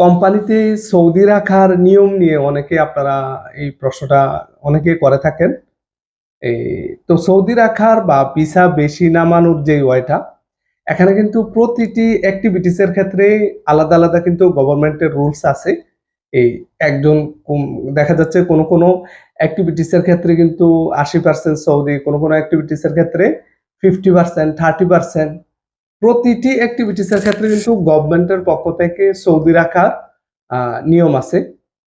কোম্পানিতে সৌদি রাখার নিয়ম নিয়ে অনেকে আপনারা এই প্রশ্নটা অনেকে করে থাকেন। এই তো সৌদি রাখার বা ভিসা বেশি নামানোর যে ওয়েটা, এখানে কিন্তু প্রতিটি অ্যাক্টিভিটিস এর ক্ষেত্রে আলাদা আলাদা কিন্তু গভর্নমেন্টের রুলস আছে। এই একজন দেখা যাচ্ছে কোনো কোনো অ্যাক্টিভিটিস এর ক্ষেত্রে কিন্তু আশি পার্সেন্ট সৌদি, কোনো কোনো অ্যাক্টিভিটিস এর ক্ষেত্রে ফিফটি পার্সেন্ট থার্টি পার্সেন্ট প্রতিটি অ্যাক্টিভিটিস এর ক্ষেত্রে কিন্তু গভর্নমেন্টের পক্ষ থেকে সৌদি রাখার নিয়ম আছে।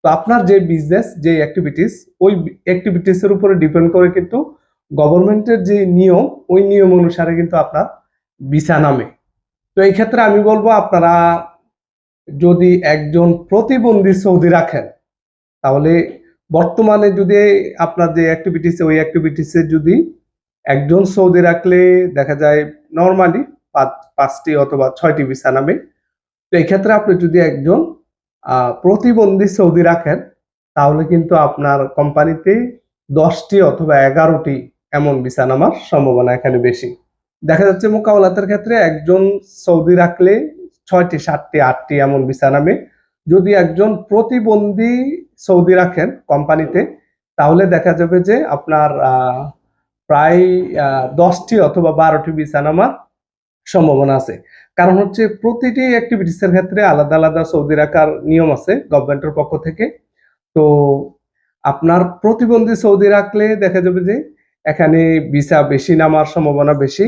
তো আপনার যে বিজনেস যে অ্যাক্টিভিটিস ওই অ্যাক্টিভিটিস এর উপরে ডিপেন্ড করে কিন্তু গভর্নমেন্টের যে নিয়ম, ওই নিয়ম অনুসারে কিন্তু আপনার ভিসা নামে। তো এই ক্ষেত্রে আমি বলব, আপনারা যদি একজন প্রতিবন্ধী সৌদি রাখেন, তাহলে বর্তমানে যদি আপনার যে অ্যাক্টিভিটিস ওই অ্যাক্টিভিটিসে যদি একজন সৌদি রাখলে দেখা যায় নর্মালি পাঁচটি অথবা ছয়টি ভিসা নামে। তো এই ক্ষেত্রে আপনি যদি একজন প্রতিবন্ধী সৌদি রাখেন, তাহলে কিন্তু আপনার কোম্পানিতে দশটি অথবা এগারোটি এমন ভিসা নামার সম্ভাবনা এখানে বেশি। দেখা যাচ্ছে মোকাবেলাতের ক্ষেত্রে একজন সৌদি রাখলে ছয়টি, সাতটি, আটটি এমন ভিসা নামে। যদি একজন প্রতিবন্ধী সৌদি রাখেন কোম্পানিতে, তাহলে দেখা যাবে যে আপনার প্রায় দশটি অথবা বারোটি ভিসা নামার সম্ভাবনা আছে। কারণ হচ্ছে প্রতিটি অ্যাক্টিভিটিস এর ক্ষেত্রে আলাদা আলাদা সৌদি রাখার নিয়ম আছে গভর্নমেন্টের পক্ষ থেকে। তো আপনার প্রতিবন্ধী সৌদি রাখলে দেখা যাবে যে এখানে ভিসা বেশি নামার সম্ভাবনা বেশি।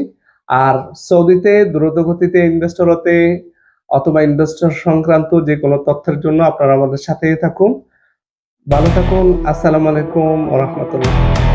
আর সৌদিতে দ্রুত গতিতে ইনভেস্টর হতে অথবা ইনভেস্টর সংক্রান্ত যে কোনো তথ্যের জন্য আপনারা আমাদের সাথেই থাকুন। ভালো থাকুন, আসসালামু আলাইকুম ওরহমতুল্লাহ